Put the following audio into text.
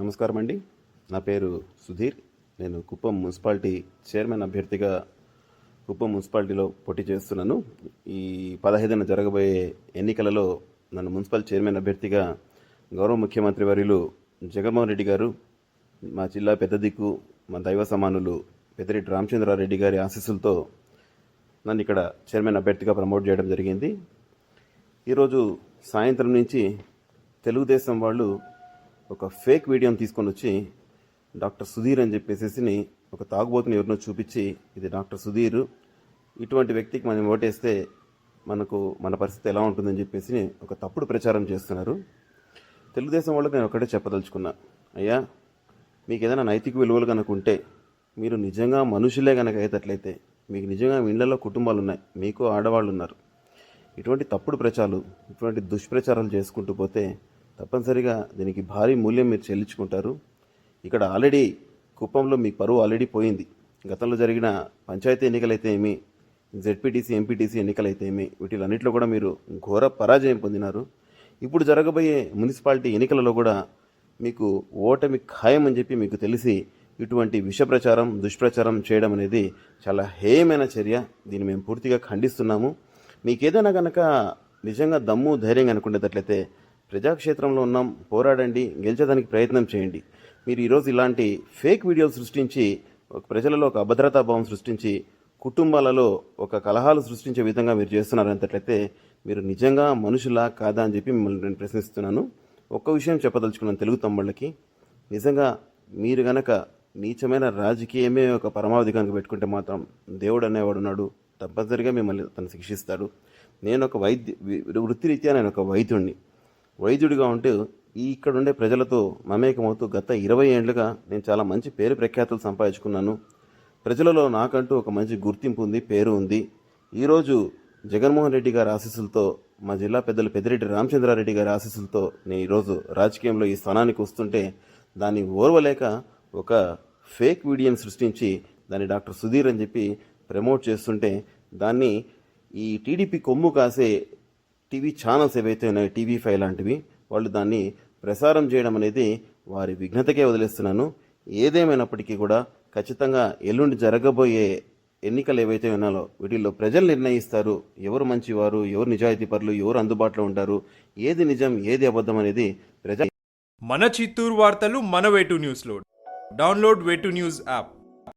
నమస్కారం అండి నా పేరు సుధీర్. నేను కుప్పం మున్సిపాలిటీ చైర్మన్ అభ్యర్థిగా కుప్పం మున్సిపాలిటీలో పోటీ చేస్తున్నాను. ఈ పదహైదున జరగబోయే ఎన్నికలలో నన్ను మున్సిపల్ చైర్మన్ అభ్యర్థిగా గౌరవ ముఖ్యమంత్రి వర్యులు జగన్మోహన్ రెడ్డి గారు మా జిల్లా పెద్ద దిక్కు మా దైవ సమానులు పెద్దిరెడ్డి రామచంద్రారెడ్డి గారి ఆశీస్సులతో నన్ను ఇక్కడ చైర్మన్ అభ్యర్థిగా ప్రమోట్ చేయడం జరిగింది. ఈరోజు సాయంత్రం నుంచి తెలుగుదేశం వాళ్ళు ఒక ఫేక్ వీడియోని తీసుకొని వచ్చి డాక్టర్ సుధీర్ అని చెప్పేసి ఒక తాగుబోతుని ఎవరినో చూపించి ఇది డాక్టర్ సుధీర్. ఇటువంటి వ్యక్తికి మనం ఓటేస్తే మనకు మన పరిస్థితి ఎలా ఉంటుందని చెప్పేసి ఒక తప్పుడు ప్రచారం చేస్తున్నారు. తెలుగుదేశం వాళ్ళకి నేను ఒకటే చెప్పదలుచుకున్నా. అయ్యా మీకు ఏదైనా నైతిక విలువలు కనుక ఉంటే మీరు నిజంగా మనుషులే కనుక అయ్యేటట్లయితే మీకు నిజంగా మీ ఇళ్ళలో కుటుంబాలు ఉన్నాయి మీకు ఆడవాళ్ళు ఉన్నారు. ఇటువంటి తప్పుడు ప్రచారాలు ఇటువంటి దుష్ప్రచారాలు చేసుకుంటూ పోతే తప్పనిసరిగా దీనికి భారీ మూల్యం మీరు చెల్లించుకుంటారు. ఇక్కడ ఆల్రెడీ కుప్పంలో మీ పరువు ఆల్రెడీ పోయింది. గతంలో జరిగిన పంచాయతీ ఎన్నికలైతే ఏమి జెడ్పీటీసీ ఎంపీటీసీ ఎన్నికలైతే ఏమి వీటిలన్నింటిలో కూడా మీరు ఘోర పరాజయం పొందినారు. ఇప్పుడు జరగబోయే మున్సిపాలిటీ ఎన్నికలలో కూడా మీకు ఓటమి ఖాయం అని చెప్పి మీకు తెలిసి ఇటువంటి విష ప్రచారం దుష్ప్రచారం చేయడం అనేది చాలా హేయమైన చర్య. దీన్ని మేము పూర్తిగా ఖండిస్తున్నాము. మీకేదైనా కనుక నిజంగా దమ్ము ధైర్యంగా అనుకునేటట్లయితే ప్రజాక్షేత్రంలో ఉన్నాం పోరాడండి గెలిచేదానికి ప్రయత్నం చేయండి. మీరు ఈరోజు ఇలాంటి ఫేక్ వీడియోలు సృష్టించి ఒక ప్రజలలో ఒక అభద్రతా భావం సృష్టించి కుటుంబాలలో ఒక కలహాలు సృష్టించే విధంగా మీరు చేస్తున్నారు అంతట్లయితే మీరు నిజంగా మనుషులా కాదా అని చెప్పి మిమ్మల్ని నేను ప్రశ్నిస్తున్నాను. ఒక్క విషయం చెప్పదలుచుకున్నాను తెలుగు తమ్ముళ్ళకి. నిజంగా మీరు గనక నీచమైన రాజకీయమే ఒక పరమావధి కనుక పెట్టుకుంటే మాత్రం దేవుడు అనేవాడు ఉన్నాడు తప్పనిసరిగా మిమ్మల్ని తను శిక్షిస్తాడు. నేను ఒక వైద్య వృత్తిరీత్యా నేను ఒక వైద్యుడిని వైద్యుడిగా ఉంటూ ఈ ఇక్కడ ఉండే ప్రజలతో మమేకమవుతూ గత ఇరవై ఏళ్ళుగా నేను చాలా మంచి పేరు ప్రఖ్యాతులు సంపాదించుకున్నాను. ప్రజలలో నాకంటూ ఒక మంచి గుర్తింపు ఉంది పేరు ఉంది. ఈరోజు జగన్మోహన్ రెడ్డి గారి ఆశీస్సులతో మా జిల్లా పెద్దలు పెద్దిరెడ్డి రామచంద్రారెడ్డి గారి ఆశీస్సులతో నేను ఈరోజు రాజకీయంలో ఈ స్థానానికి వస్తుంటే దాన్ని ఓర్వలేక ఒక ఫేక్ వీడియోని సృష్టించి దాన్ని డాక్టర్ సుధీర్ అని చెప్పి ప్రమోట్ చేస్తుంటే దాన్ని ఈ టీడీపీ కొమ్ము కాసే టీవీ ఛానల్స్ ఏవైతే ఉన్నాయో టీవీ ఫైవ్ లాంటివి వాళ్ళు దాన్ని ప్రసారం చేయడం అనేది వారి విఘ్నతకే వదిలేస్తున్నాను. ఏదేమైనప్పటికీ కూడా ఖచ్చితంగా ఎల్లుండి జరగబోయే ఎన్నికలు ఏవైతే ఉన్నాయో వీటిల్లో ప్రజలు నిర్ణయిస్తారు. ఎవరు మంచివారు ఎవరు నిజాయితీ పరులు ఎవరు అందుబాటులో ఉంటారు ఏది నిజం ఏది అబద్ధం అనేది ప్రజ మన చిత్తూరు వార్తలు మన వేటు న్యూస్లో. డౌన్లోడ్ వేటు న్యూస్ యాప్.